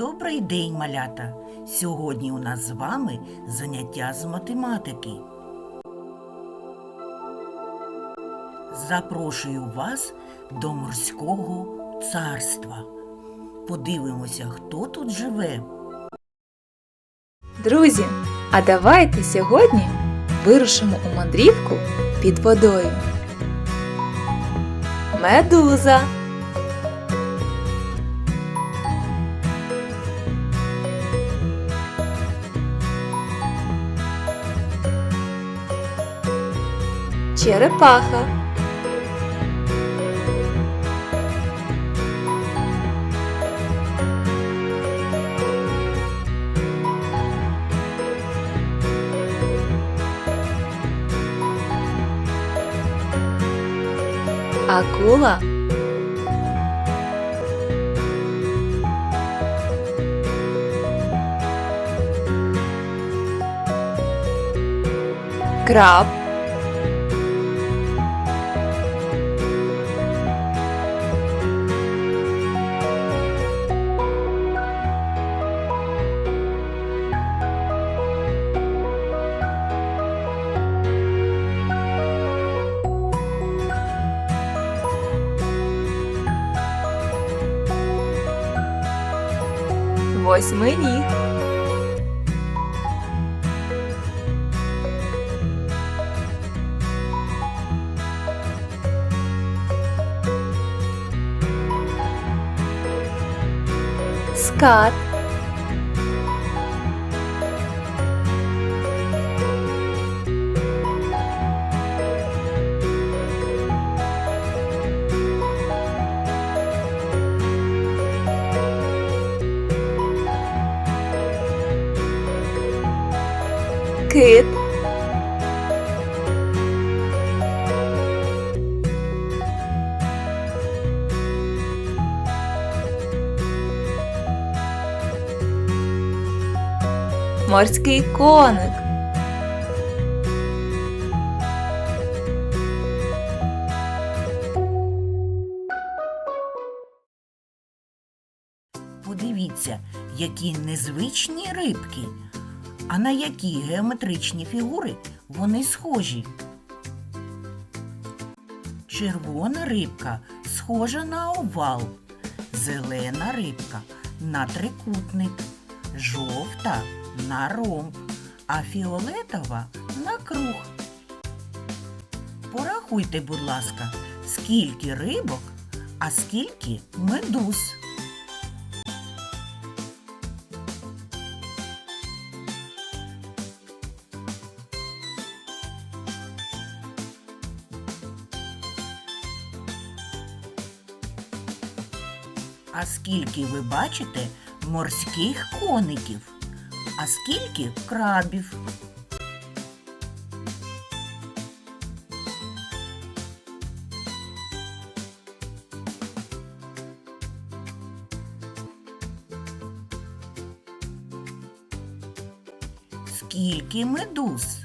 Добрий день, малята! Сьогодні у нас з вами заняття з математики. Запрошую вас до морського царства. Подивимося, хто тут живе. Друзі, а давайте сьогодні вирушимо у мандрівку під водою. Медуза. Черепаха. Акула. Краб. Восьминіг. Скат. Кит. Морський коник. Подивіться, які незвичні рибки. А на які геометричні фігури вони схожі? Червона рибка схожа на овал, зелена рибка на трикутник, жовта на ромб, а фіолетова на круг. Порахуйте, будь ласка, скільки рибок, а скільки медуз. Скільки ви бачите морських коників? А скільки крабів? Скільки медуз?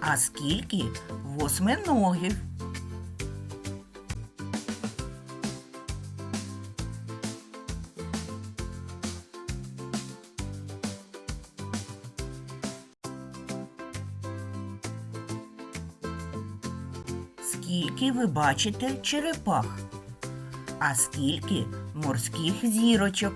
А скільки восьминогів? Скільки ви бачите черепах? А скільки морських зірочок?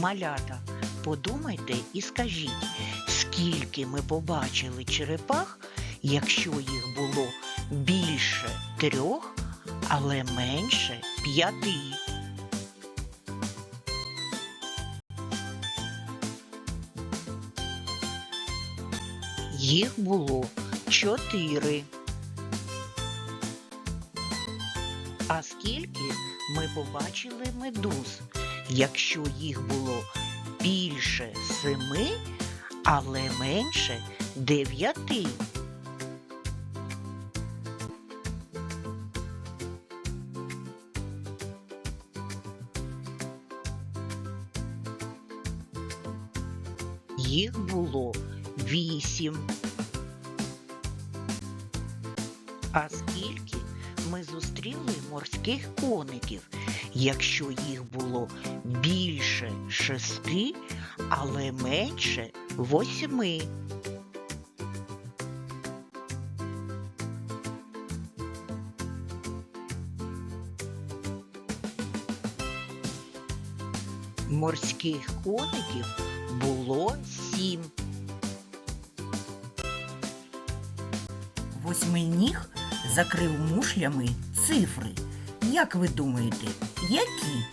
Малята, подумайте і скажіть, скільки ми побачили черепах, якщо їх було більше трьох, але менше п'яти. Їх було чотири. А скільки ми побачили медуз, якщо їх було більше семи, але менше дев'яти? Їх. А скільки ми зустріли морських коників, якщо їх було більше шести, але менше восьми? Морських коників було сім. Восьминіг закрив мушлями цифри. Як ви думаєте, які?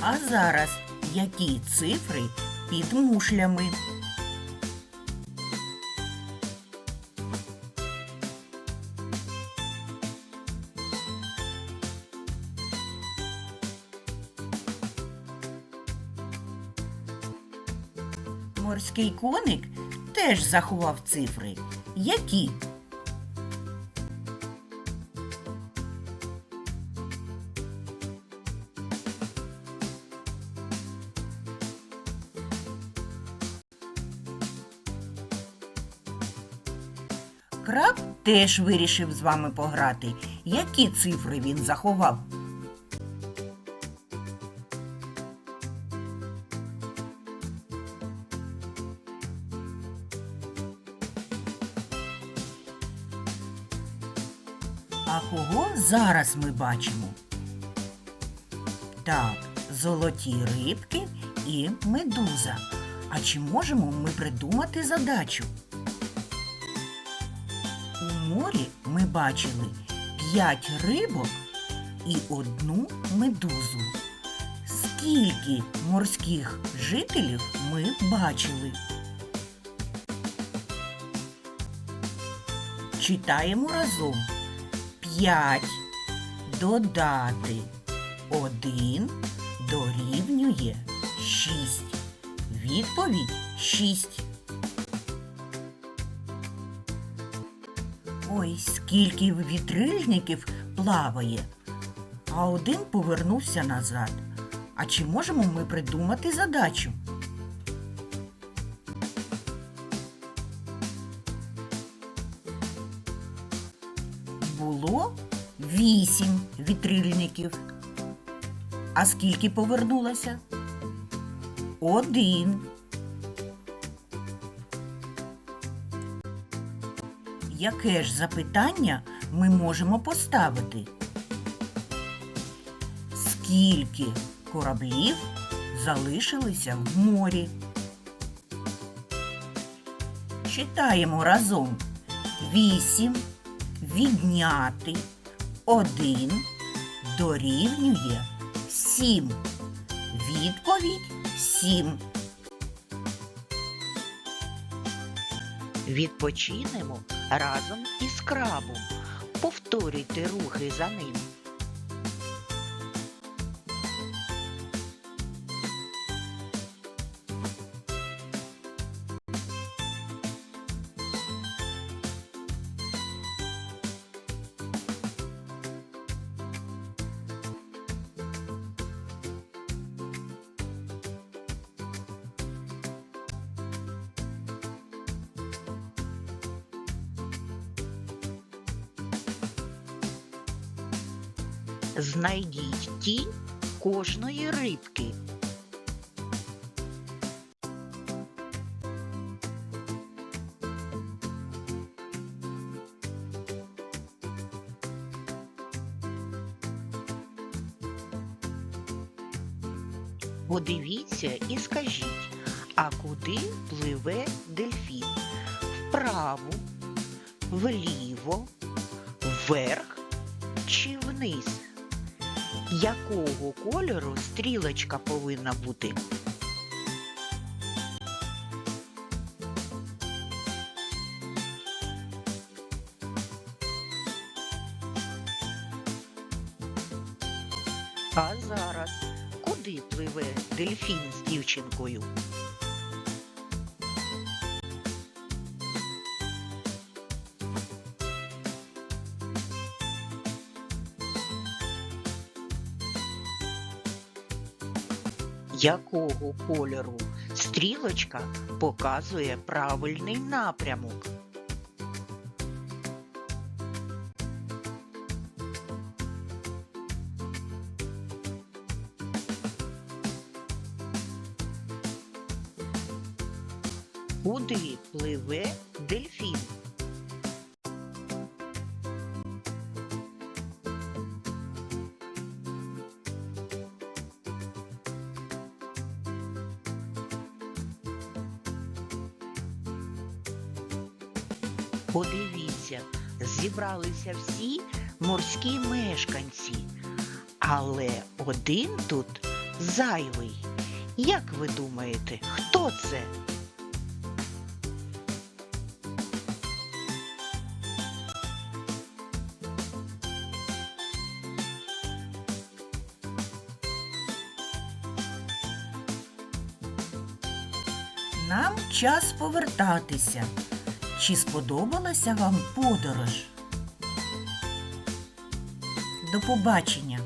А зараз які цифри під мушлями? Морський коник теж заховав цифри. Які? Краб теж вирішив з вами пограти. Які цифри він заховав? Зараз ми бачимо? Так, золоті рибки і медуза. А чи можемо ми придумати задачу? У морі ми бачили п'ять рибок і одну медузу. Скільки морських жителів ми бачили? Читаємо разом. П'ять додати один дорівнює шість. Відповідь шість. Ой, скільки вітрильників плаває, а один повернувся назад. А чи можемо ми придумати задачу? Було вісім вітрильників. А скільки повернулося? Один. Яке ж запитання ми можемо поставити? Скільки кораблів залишилися в морі? Читаємо разом. Вісім відняти один дорівнює сім. Відповідь сім. Відпочинемо разом із крабом. Повторюйте рухи за ним. Знайдіть тінь кожної рибки. Подивіться і скажіть, а куди пливе дельфін? Вправо, вліво, вверх чи вниз? Якого кольору стрілочка повинна бути? А зараз куди пливе дельфін з дівчинкою? Якого кольору стрілочка показує правильний напрямок. Куди пливе дельфін? Подивіться, зібралися всі морські мешканці, але один тут зайвий. Як ви думаєте, хто це? Нам час повертатися. Чи сподобалася вам подорож? До побачення!